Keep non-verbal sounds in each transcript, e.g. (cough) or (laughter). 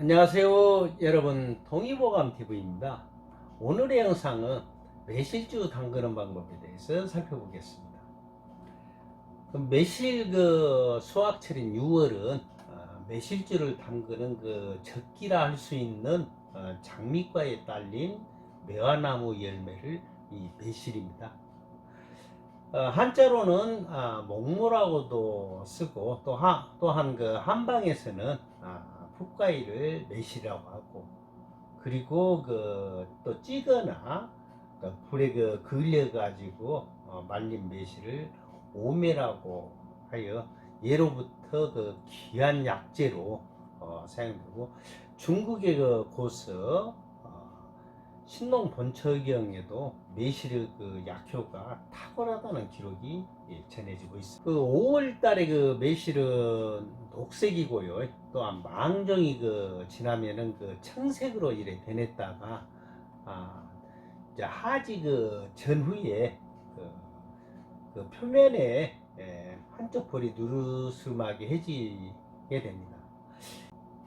안녕하세요 여러분. 동의보감TV입니다. 오늘의 영상은 매실주 담그는 방법에 대해서 살펴보겠습니다. 그럼 매실 그 수확철인 6월은 어, 매실주를 담그는 그 적기라 할 수 있는 어, 장미과에 딸린 매화나무 열매를 이 매실입니다. 어, 한자로는 아, 목모라고도 쓰고 또 하, 또한 그 한방에서는 아, 풋가위를 매실이라고 하고 그리고 그 또 찌거나 그 불에 그 그을려 가지고 어, 말린 매실을 오매라고 하여 예로부터 그 귀한 약재로 어, 사용되고 중국의 그 고서 어, 신농 본처경에도 매실의 그 약효가 탁월하다는 기록이 예, 전해지고 있습니다. 그 5월 달에 그 매실은 녹색이고요. 또한 망정이 그 지나면은 그 청색으로 이래 변했다가 아 이제 하지 그 전후에 그, 그 표면에 예, 한쪽 볼이 누르스름하게 해지게 됩니다.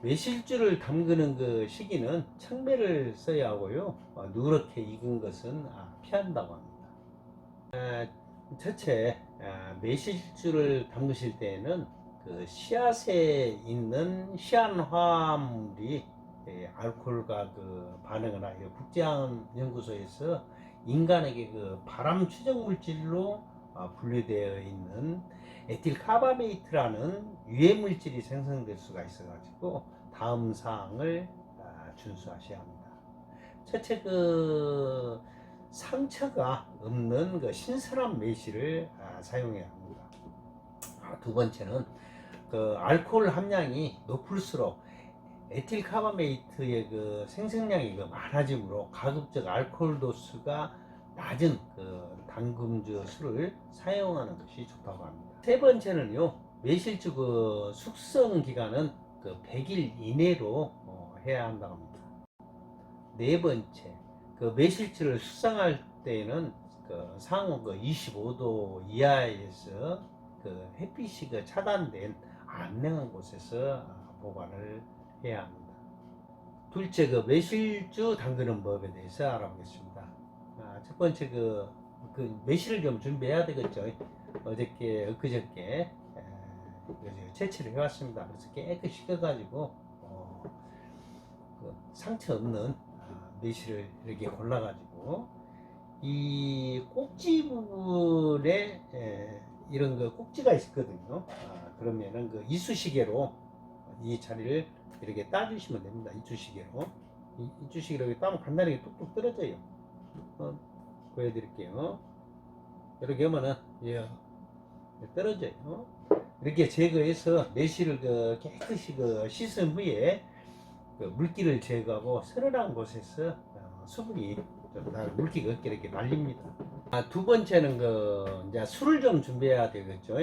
매실주를 담그는 그 시기는 청매를 써야 하고요. 어, 누렇게 익은 것은 아, 피한다고 합니다. 아, 첫째, 아, 매실주를 담그실 때에는 그 씨앗에 있는 씨앗화합물이 예, 알코올과 그 반응을 하여 국제연구소에서 인간에게 그 발암 추정 물질로 아, 분류되어 있는 에틸 카바메이트라는 유해 물질이 생성될 수가 있어 가지고 다음 사항을 아, 준수하셔야 합니다. 첫째 그 상처가 없는 그 신선한 매실을 아, 사용해야 합니다. 아, 두 번째는 그 알코올 함량이 높을수록 에틸 카바메이트의 그 생성량이 그 많아지므로 가급적 알코올 도수가 낮은 그 당금주 술을 사용하는 것이 좋다고 합니다. 세 번째는요, 매실주 그 숙성 기간은 그 100일 이내로 어, 해야 한다고 합니다. 네 번째, 그 매실주를 숙성할 때에는 그 상온 그 25도 이하에서 그 햇빛이 그 차단된 안냉한 곳에서 보관을 해야 합니다. 둘째, 그 매실주 담그는 법에 대해서 알아보겠습니다. 아, 첫 번째, 그, 그 매실을 좀 준비해야 되겠죠. 어저께, 엊그저께, 에, 그저 채취를 해왔습니다. 그래서 깨끗이 씻어가지고, 어, 그 상처 없는 아, 매실을 이렇게 골라가지고, 이 꼭지 부분에 에, 이런 그 꼭지가 있거든요. 아, 그러면은 그 이쑤시개로 이 자리를 이렇게 따주시면 됩니다. 이쑤시개로. 이, 이쑤시개로 이렇게 따면 간단하게 뚝뚝 떨어져요. 어, 보여드릴게요. 이렇게 하면은, 예, 떨어져요. 이렇게 제거해서 매실을 그 깨끗이 그 씻은 후에 그 물기를 제거하고 서늘한 곳에서 어, 수분이 좀다 물기가 없게 이렇게 말립니다. 아, 두 번째는 그 이제 술을 좀 준비해야 되겠죠.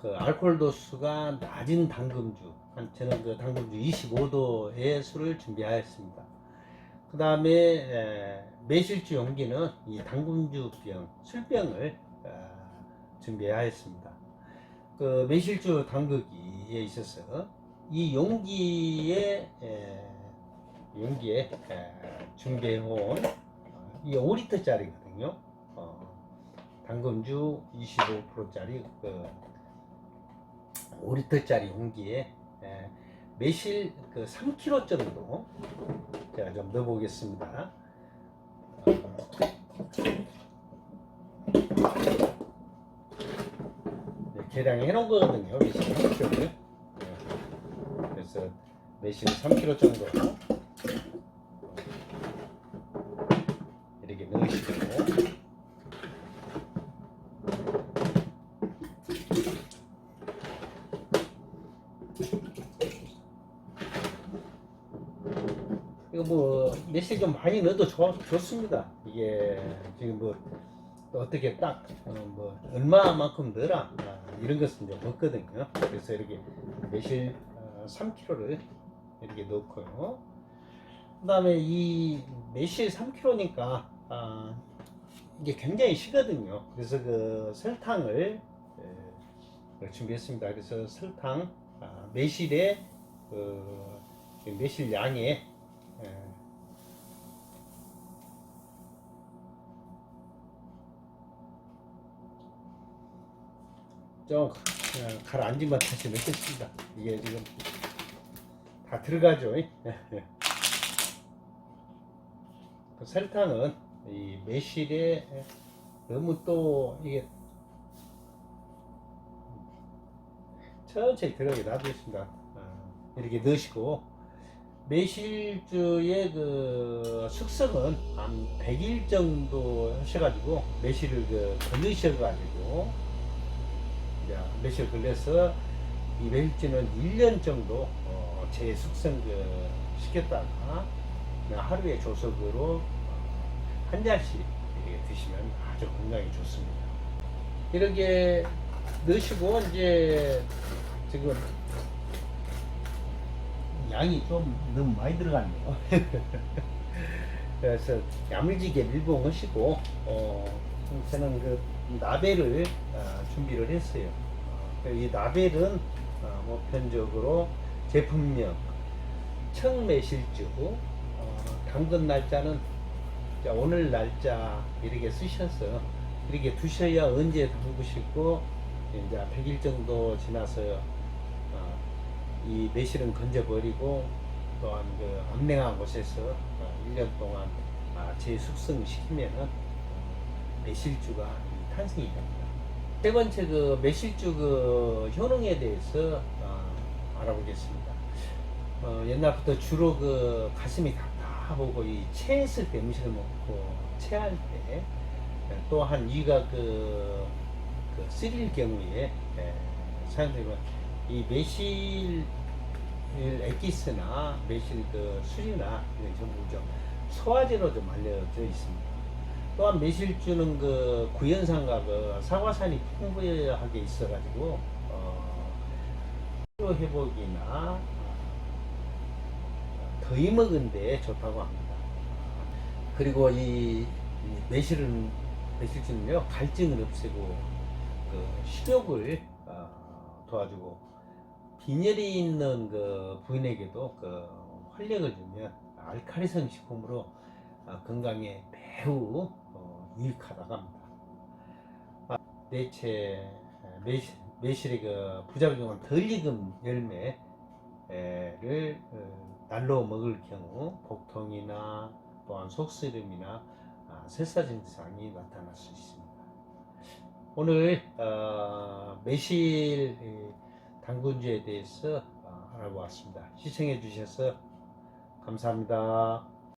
그 알코올 도수가 낮은 당금주, 한 저는 그 당금주 25도의 술을 준비하였습니다. 그 다음에 매실주 용기는 이 당금주 병, 술병을 어, 준비하였습니다. 그 매실주 담그기에 있어서 이 용기에 에, 용기에 에, 준비해온 이 5리터짜리거든요. 어, 당금주 25%짜리 그 5리터짜리 용기에 에, 매실 그 3kg 정도 제가 좀 넣어보겠습니다. 네, 계량해 놓은 거거든요. 매실 3kg 그래서 매실 3kg 정도 이렇게 넣으시고 이거 뭐 매실 좀 많이 넣어도 좋, 좋습니다. 이게 지금 뭐또 어떻게 딱뭐 얼마만큼 넣어라 아, 이런 것은 좀 없거든요. 그래서 이렇게 매실 3kg를 이렇게 넣고요. 그 다음에 이 매실 3kg니까 아, 이게 굉장히 시거든요. 그래서 그 설탕을 에, 준비했습니다. 그래서 설탕 아, 매실에 그이 매실 양에 예, 좀 그냥 가라앉은 것 다시 넣겠습니다. 이게 지금 다 들어가죠. 이? 그 설탕은 이 매실에 너무 또 이게 천천히 들어가게 놔두겠습니다. 어, 이렇게 넣으시고 매실주의 그 숙성은 한 100일 정도 하셔가지고 매실을 그 걸르셔가지고 이제 매실 걸려서 이 매실주는 1년 정도 어, 재숙성 그 시켰다가 하루에 조석으로 어, 한 잔씩 드시면 아주 건강에 좋습니다. 이렇게 넣으시고 이제 지금 양이 좀 너무 많이 들어갔네요. (laughs) 그래서 야물지게 밀봉 하시고 어, 저는 그 나베를 어, 준비를 했어요. 어, 이 나벨은 어, 보편적으로 제품명 청매실주 어, 당근 날짜는 자, 오늘 날짜 이렇게 쓰셔서 이렇게 두셔야 언제 담그시고 이제 100일 정도 지나서 어, 이 매실은 건져버리고 또한 그 암냉한 곳에서 어, 1년 동안 아, 재숙성시키면은 어, 매실주가 이 탄생이 됩니다. 세 번째 그 매실주 그 효능에 대해서 어, 알아보겠습니다. 어, 옛날부터 주로 그 가슴이 답답하고 이 체했을 때 음식을 먹고 체할 때 또한 이가 그, 그 쓰릴 경우에 예, 사용되면 이 매실 액기스나 매실 그 술이나 이런 전부 좀 소화제로 좀 알려져 있습니다. 또한 매실주는 그 구연산과 그 사과산이 풍부하게 있어가지고 어, 피로 회복이나 더위 먹은데 좋다고 합니다. 그리고 이, 이 매실은 매실주는요 갈증을 없애고 그 식욕을 어, 도와주고 빈혈이 있는 그 부인에게도 그 활력을 주면 알카리성 식품으로 어, 건강에 매우 어, 유익하다고 합니다. 아, 대체 매실, 매실의 그 부작용은 덜 익은 열매를 어, 날로 먹을 경우 복통이나 또한 속쓰림이나 아, 설사 증상이 나타날 수 있습니다. 오늘 어, 매실 이, 당근주에 대해서 어, 알아보았습니다. 시청해 주셔서 감사합니다.